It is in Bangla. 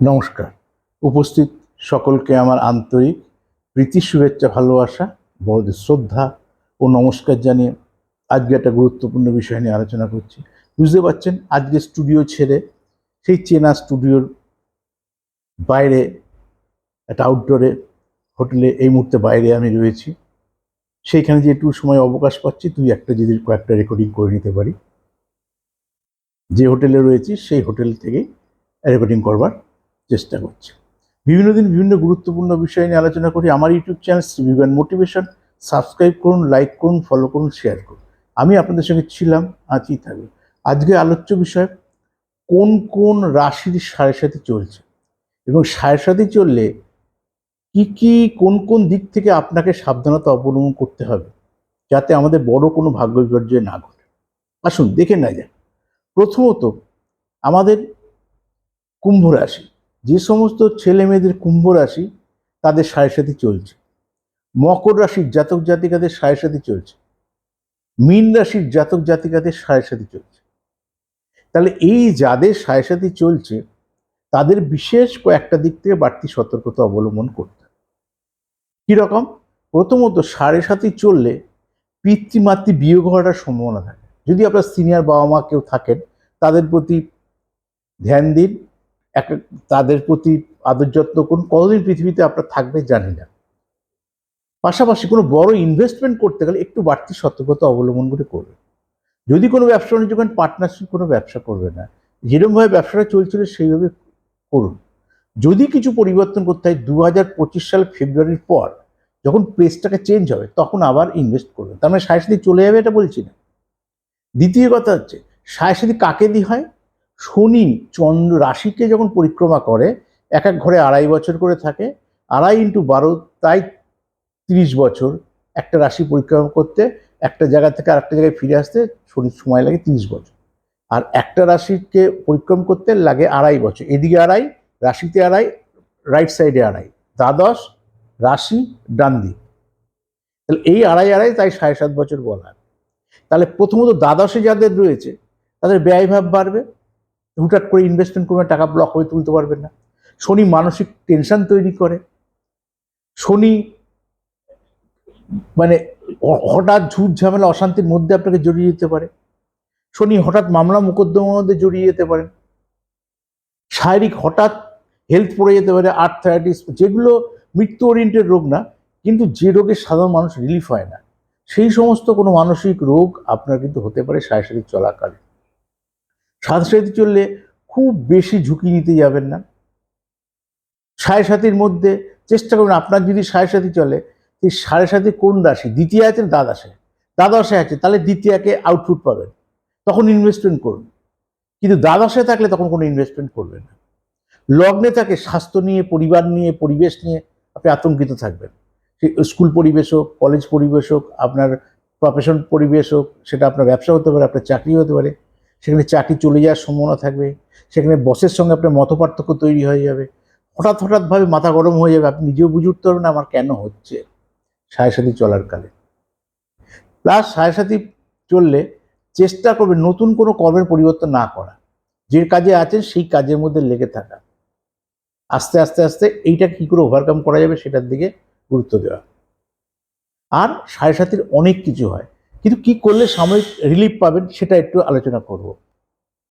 নমস্কার। উপস্থিত সকলকে আমার আন্তরিক প্রীতি, শুভেচ্ছা, ভালোবাসা, বড়দের শ্রদ্ধা ও নমস্কার জানিয়ে আজকে একটা গুরুত্বপূর্ণ বিষয় নিয়ে আলোচনা করছি। বুঝতে পারছেন, আজকে স্টুডিও ছেড়ে সেই চেনা স্টুডিওর বাইরে, একটা আউটডোরে হোটেলে এই মুহূর্তে বাইরে আমি রয়েছি। সেইখানে যে একটু সময় অবকাশ পাচ্ছি, তুই একটা যদি কয়েকটা রেকর্ডিং করে নিতে পারি। যে হোটেলে রয়েছি, সেই হোটেল থেকেই রেকর্ডিং করবার চেষ্টা করছি। বিভিন্ন দিন বিভিন্ন গুরুত্বপূর্ণ বিষয় নিয়ে আলোচনা করি। আমার YouTube channel Sribigyan motivation. Subscribe করুন, লাইক করুন ফলো করুন শেয়ার করুন। আমি আপনাদের সঙ্গে ছিলাম আছি থাকবে। আজকে আলোচ্য বিষয়, কোন কোন রাশির সাড়ে সাথে চলছে? এবং সাড়ে সাথে চললে কি কি, কোন কোন দিক থেকে আপনাকে সাবধানতা অবলম্বন করতে হবে? যাতে আমাদের বড় কোনো ভাগ্য বিপর্যয় না ঘটে। আসুন, দেখে না যাক। প্রথমত, আমাদের কুম্ভ রাশি। যে সমস্ত ছেলে মেয়েদের কুম্ভ রাশি, তাদের সাড়ে সাথে চলছে। মকর রাশির জাতক জাতিকাদের সাড়ে সাথে চলছে। মীন রাশির জাতক জাতিকাদের সাড়ে সাথে চলছে। তাহলে এই যাদের সাড়ে সাথে চলছে, তাদের বিশেষ কয়েকটা দিক থেকে বাড়তি সতর্কতা অবলম্বন করতে কীরকম প্রথমত সাড়ে সাথে চললে পিতৃমাতৃ বিয়োগ হওয়ার সম্ভাবনা থাকে। যদি আপনার সিনিয়র বাবা মা কেউ থাকেন, তাদের প্রতি ধ্যান দিন এক তাদের প্রতি আদর যত্ন করুন। কতদিন পৃথিবীতে আপনার থাকবে জানি না। পাশাপাশি কোনো বড় ইনভেস্টমেন্ট করতে গেলে একটু বাড়তি সতর্কতা অবলম্বন করে করবে যদি কোনো ব্যবসা বাণিজ্য করেন পার্টনারশিপ কোনো ব্যবসা করবে না। যেরকমভাবে ব্যবসাটা চলছিল সেইভাবে করুন। যদি কিছু পরিবর্তন করতে হয় দু হাজার পঁচিশ সাল ফেব্রুয়ারির পর যখন প্রেসটাকে চেঞ্জ হবে, তখন আবার ইনভেস্ট করবেন। তার মানে সাড়ে চলে যাবে এটা বলছি না। দ্বিতীয় কথা হচ্ছে সাড়ে কাকে দি হয়? শনি চন্দ্র রাশিকে যখন পরিক্রমা করে, এক এক ঘরে আড়াই বছর করে থাকে, আড়াই ইন্টু বারো তাই তিরিশ বছর। একটা রাশি পরিক্রমা করতে একটা জায়গা থেকে আরেকটা জায়গায় ফিরে আসতে শনির সময় লাগে তিরিশ বছর। আর একটা রাশিকে পরিক্রম করতে লাগে আড়াই বছর। এদিকে আড়াই, রাশিতে আড়াই রাইট সাইডে আড়াই। দ্বাদশ রাশি ডান দিক। তাহলে এই আড়াই আড়াই তাই সাড়ে সাত বছর বলা। তাহলে প্রথমত দ্বাদশে যাদের রয়েছে, তাদের ব্যয়ভাব বাড়বে হুটহাট করে ইনভেস্টমেন্ট করবে, টাকা ব্লক হয়ে তুলতে পারবেন না। শনি মানসিক টেনশন তৈরি করে। শনি মানে হঠাৎ ঝুট ঝামেলা, অশান্তির মধ্যে আপনাকে জড়িয়ে যেতে পারে। শনি হঠাৎ মামলা মোকদ্দমার মধ্যে জড়িয়ে যেতে পারেন শারীরিক হঠাৎ হেলথ পড়ে যেতে পারে আর্থারাইটিস যেগুলো মৃত্যু ওরিয়েন্টেড রোগ না, কিন্তু যে রোগে সাধারণ মানুষ রিলিফ হয় না। সেই সমস্ত কোনো মানসিক রোগ আপনার কিন্তু হতে পারে সাংসারিক চলাকালে সাথে চললে খুব বেশি ঝুঁকি নিতে যাবেন না। সাড়ে সাতির মধ্যে চেষ্টা করুন, আপনার যদি সাড়ে সাথী চলে, সেই সাড়ে সাথে কোন রাশি দ্বিতীয় আছে দ্বাদশে। দ্বাদশে আছে, তাহলে দ্বিতীয়াকে আউটপুট পাবেন। তখন ইনভেস্টমেন্ট করুন। কিন্তু দ্বাদশে থাকলে তখন কোনো ইনভেস্টমেন্ট করবেন না। লগ্নে থাকে, স্বাস্থ্য নিয়ে, পরিবার নিয়ে, পরিবেশ নিয়ে আপনি আতঙ্কিত থাকবেন। সেই স্কুল পরিবেশ হোক কলেজ পরিবেশ হোক, আপনার প্রফেশন পরিবেশ হোক, সেটা আপনার ব্যবসা হতে পারে, আপনার চাকরি হতে পারে। সেখানে চাকরি চলে যাওয়ার সম্ভাবনা থাকবে, সেখানে বসের সঙ্গে আপনার মতপার্থক্য তৈরি হয়ে যাবে। হঠাৎ হঠাৎভাবে মাথা গরম হয়ে যাবে, আপনি নিজেও বুঝে উঠতে পারবেন আমার কেন হচ্ছে। সাড়ে সাথী চলার কালে। প্লাস সাড়ে সাথী চললে চেষ্টা করবে নতুন কোনো কর্মের পরিবর্তন না করা। যে কাজে আছেন সেই কাজের মধ্যে লেগে থাকা। আস্তে আস্তে আস্তে এইটা কি করে ওভারকাম করা যাবে সেটার দিকে গুরুত্ব দেওয়া। আর সাড়ে সাতির অনেক কিছু হয়। কিন্তু কি করলে সাময়িক রিলিফ পাবেন সেটা একটু আলোচনা করব।